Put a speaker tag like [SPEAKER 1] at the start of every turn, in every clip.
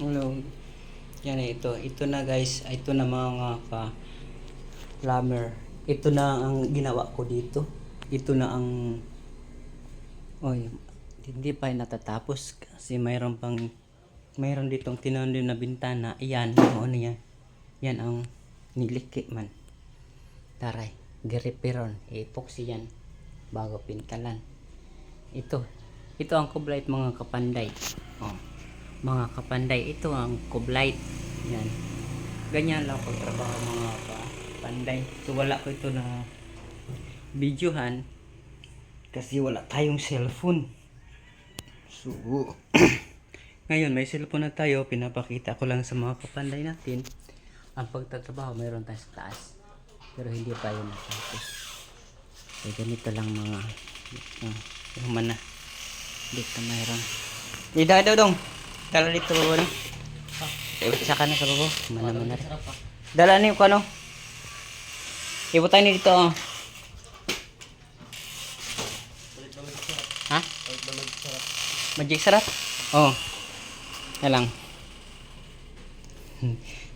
[SPEAKER 1] Hello. Yan ito. Ito na guys. Ito na mga ka plumber. Ito na ang ginawa ko dito. Ito na ang Oy, hindi pa natatapos kasi mayroon pang mayroon ditong tinanim na bintana. Yan, ano ano yan. Yan ang niliki man. Taray, giripiron. Epoxy yan bago pintalan. Ito. Ito ang kublight mga kapanday. Oh. Mga kapanday, ito ang kublight. Yan. Ganyan lang pagtrabaho mga kapanday. So wala ko ito na videohan kasi wala tayong cellphone. So, ngayon may cellphone na tayo, pinapakita ko lang sa mga kapanday natin ang pagtatrabaho mayroon tayo sa taas. Pero hindi pa yun natapos. So, ganito lang mga uh, yung mana. Dito mayroon. Ida daw dong. Dala dito babo na. Eh, isa ka na sa babo. Mana mana. Dala niyo ko ano. Ibutan niyo dito. Oh. Ha? Magic sarap? Oh. Na lang.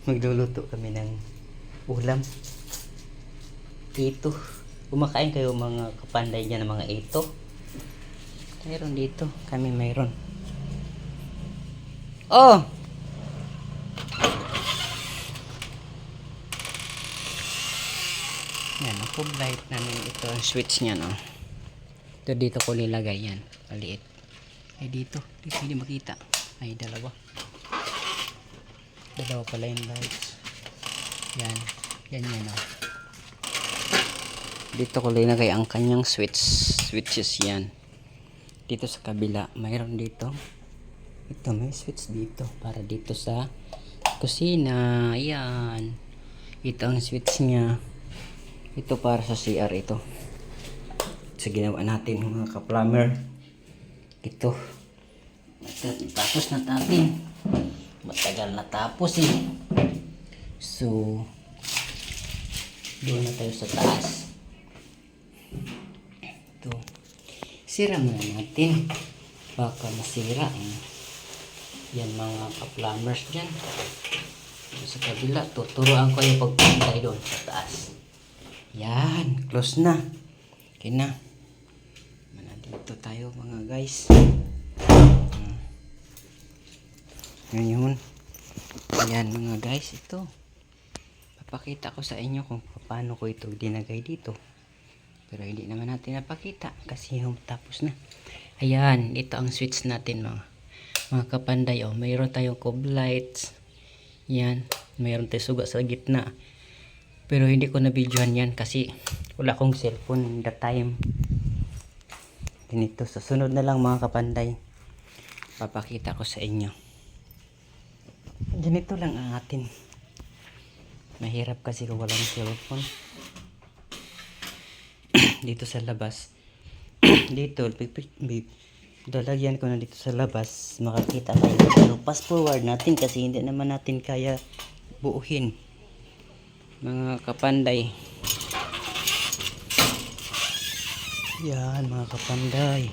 [SPEAKER 1] Magluluto kami ng ulam. Ito. Kumakain kayo mga kapanday dyan ng mga ito. Mayroon dito. Kami mayroon. Oh! Yan, ang cube light namin ito. Ang switch niya, no? Ito dito ko nilagay yan. Maliit. Ay dito. Dito hindi makita. Ay dalawa. Dalawa pala yung lights. Yan. Yan yan oh. Dito ko linagay ang kanyang switch. Switches yan. Dito sa kabila. Mayroon dito. Ito may switch dito. Para dito sa kusina. Ayan. Ito ang switch niya. Ito para sa CR ito sa ginawa natin mga ka-plumber ito tapos na natin matagal na tapos eh so doon na tayo sa taas ito sira muna natin baka masira eh. Yan mga ka-plumbers dyan sa kabila tuturuan ko yung pagpantay doon sa taas yan close na okay na dito tayo mga guys. Hmm. Ngayon, ayan mga guys, ito. Papakita ko sa inyo kung paano ko ito dinagay dito. Pero hindi naman natin napakita kasi yung tapos na. Ayan, ito ang switch natin mga mga kapanday. Oh, mayroon tayong cob lights. Yan, mayroon tayong suga sa gitna. Pero hindi ko na videohan yan kasi wala akong cellphone that time ganito sa sunod na lang mga kapanday papakita ko sa inyo ganito lang ang atin mahirap kasi kung walang cellphone dito sa labas dito dalagyan ko na dito sa labas makakita kayo pero fast forward natin kasi hindi naman natin kaya buuhin mga kapanday Yan mga kapanday.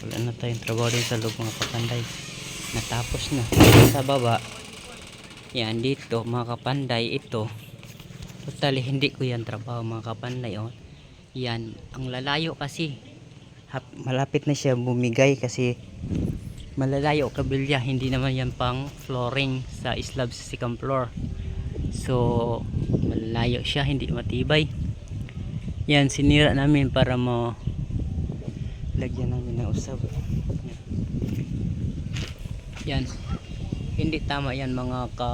[SPEAKER 1] Wala na tayong trabaho din sa loob mga kapanday. Natapos na. Sa baba. Yan dito mga kapanday ito. Totally hindi ko yan trabaho mga kapanday. Oh. Yan. Ang lalayo kasi. Malapit na siya bumigay kasi malalayo kabilya. Hindi naman yan pang flooring sa slab sa second floor. So malalayo siya. Hindi matibay. Yan, sinira namin para mo lagyan namin ng usab. Yan. Hindi tama yan mga ka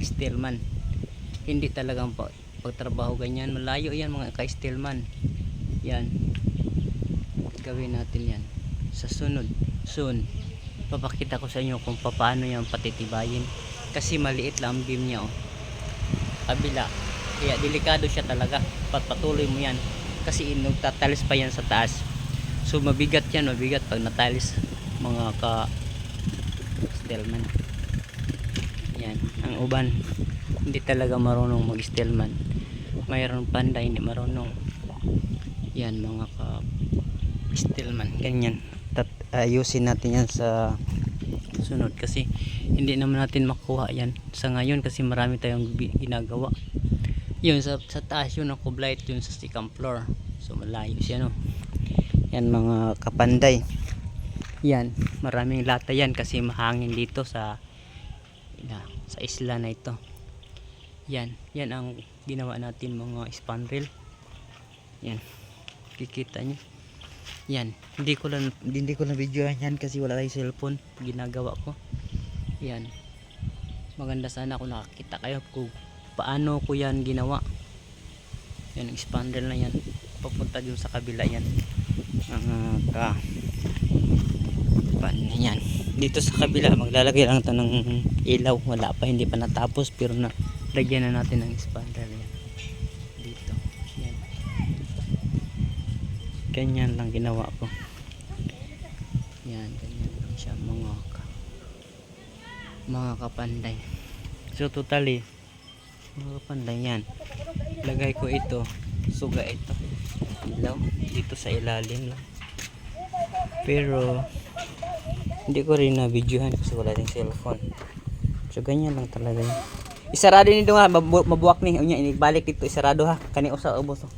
[SPEAKER 1] steelman. Hindi talagang pa, pagtrabaho ganyan. Malayo yan mga ka steelman. Yan. Gawin natin yan. Sa sunod. Soon. Papakita ko sa inyo kung paano yan patitibayin. Kasi maliit lang ang beam niya oh. Kabila. Kaya delikado siya talaga. Patpatuloy mo yan. Kasi nagtatalis pa yan sa taas. So mabigat yan, mabigat pag natalis mga ka stillman. Yan, ang uban hindi talaga marunong mag stillman. Mayroon panda hindi marunong. Yan mga ka stillman, ganyan. Tat ayusin natin yan sa sunod kasi hindi naman natin makuha yan sa ngayon kasi marami tayong ginagawa. Yun sa, sa taas yun ang kublight yun sa second floor. So malayo siya no? Yan mga kapanday. Yan maraming lata yan kasi mahangin dito sa ina, sa isla na ito. Yan yan ang ginawa natin mga spandrel. Yan kikita nyo yan, hindi ko lang hindi ko lang videohan yan kasi wala tayong cellphone ginagawa ko. Yan. Maganda sana kung nakakita kayo kung paano ko yan ginawa. Yan, expander na yan. Papunta dun sa kabila yan. Mga ka paano yan. Dito sa kabila maglalagay lang ito ng ilaw. Wala pa, hindi pa natapos pero na lagyan na natin ng expander yan. Dito. Yan ganyan lang ginawa ko. Yan ganyan lang siya mga mga kapanday. So totally mga kapanday yan. Lagay ko ito suga ito. Ilaw dito sa ilalim lang. Pero hindi ko rin na videohan kasi wala din cellphone. So ganyan lang talaga yun. Isarado nito nga mabu- mabuwak ni unya inibalik dito isarado ha. Kani usa ubos oh.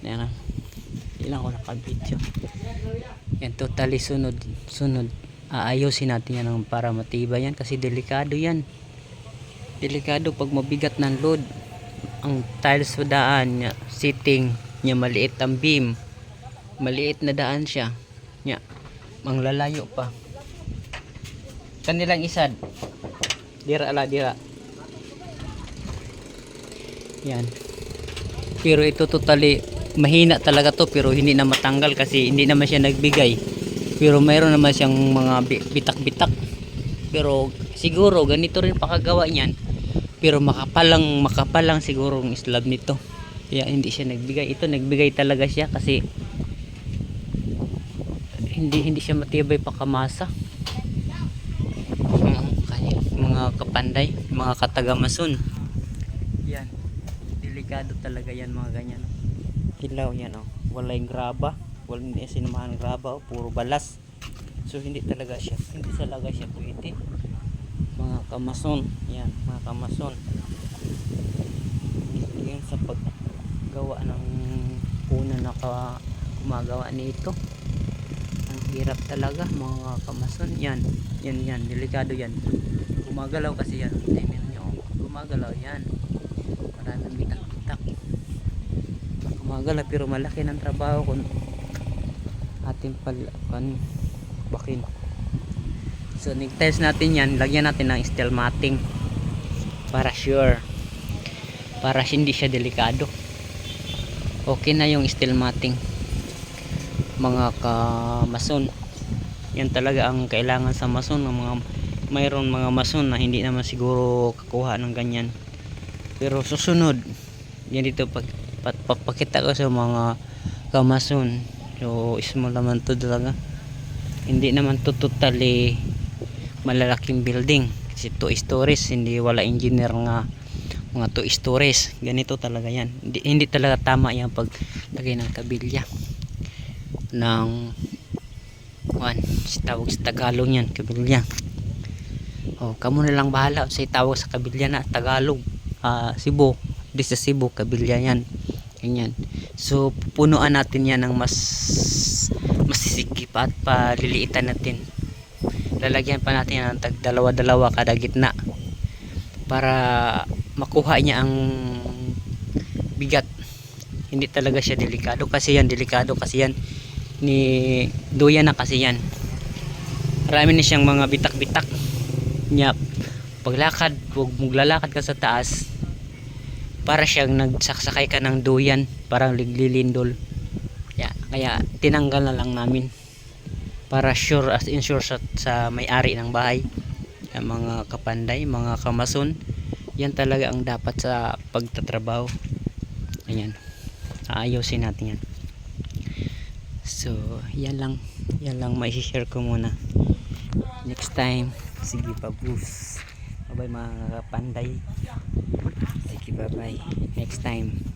[SPEAKER 1] yan ilang ko nakabidyo yan totally sunod sunod. Aayusin natin yan para matibay yan kasi delikado yan. Delikado pag mabigat ng load. Ang tiles sa daan niya sitting niya maliit ang beam. Maliit na daan siya. Niya ang lalayo pa. Kanilang isad. Dira ala dira. Yan. Pero ito totally mahina talaga to pero hindi na matanggal kasi hindi naman siya nagbigay. Pero mayroon naman siyang mga bi- bitak-bitak. Pero siguro ganito rin pakagawa niyan. Pero makapalang makapalang siguro ang slab nito. Kaya hindi siya nagbigay. Ito nagbigay talaga siya kasi hindi hindi siya matibay pakamasa. Mga, kaya- mga kapanday mga katagamason yan. Delikado talaga yan mga ganyan hilaw yan oh walang graba. Walang sinamahan graba oh, puro balas. So hindi talaga siya hindi talaga siya pwede mga kamason. Yan mga kamason. Yan sa paggawa ng una na ka gumagawa nito. Ang hirap talaga mga kamason. Yan yan yan. Delikado yan. Gumagalaw kasi yan. Tingnan nyo gumagalaw yan. Maraming bitak-bitak gumagalaw pero malaki ng trabaho kung ating pal kan bakin. So nag-test natin yan lagyan natin ng steel matting para sure para hindi siya delikado. Okay na yung steel matting mga kamason. Yan talaga ang kailangan sa mason ng mga mayroon mga mason na hindi naman siguro kakuha ng ganyan. Pero susunod yan dito pag papakita ko sa mga kamason. So small naman to talaga. Hindi naman to totally malalaking building. Kasi two stories hindi wala engineer nga mga two stories. Ganito talaga yan. Hindi, hindi talaga tama yan pag lagay ng kabilya ng one si tawag sa Tagalog yan kabilya. Oh kamo na lang bahala sa tawag sa kabilya na Tagalog. Ah Cebu. Di sa Cebu kabilya yan ganyan. So punuan natin yan ng mas masisikip at paliliitan natin. Lalagyan pa natin yan ng tag dalawa dalawa kada gitna para makuha niya ang bigat. Hindi talaga siya delikado kasi yan delikado kasi yan. Ni duyan na kasi yan. Marami na siyang mga bitak bitak niya paglakad huwag maglalakad ka sa taas para siyang nagsaksakay ka ng duyan parang liglilindol. Yeah, kaya tinanggal na lang namin. Para sure as ensure sa, sa may-ari ng bahay. Yan, mga kapanday, mga kamason. Yan talaga ang dapat sa pagtatrabaho. Ayan. Aayusin natin yan. So yan lang. Yan lang may share ko muna. Next time. Sige pa bye bye mga kapanday. Sige bye bye next time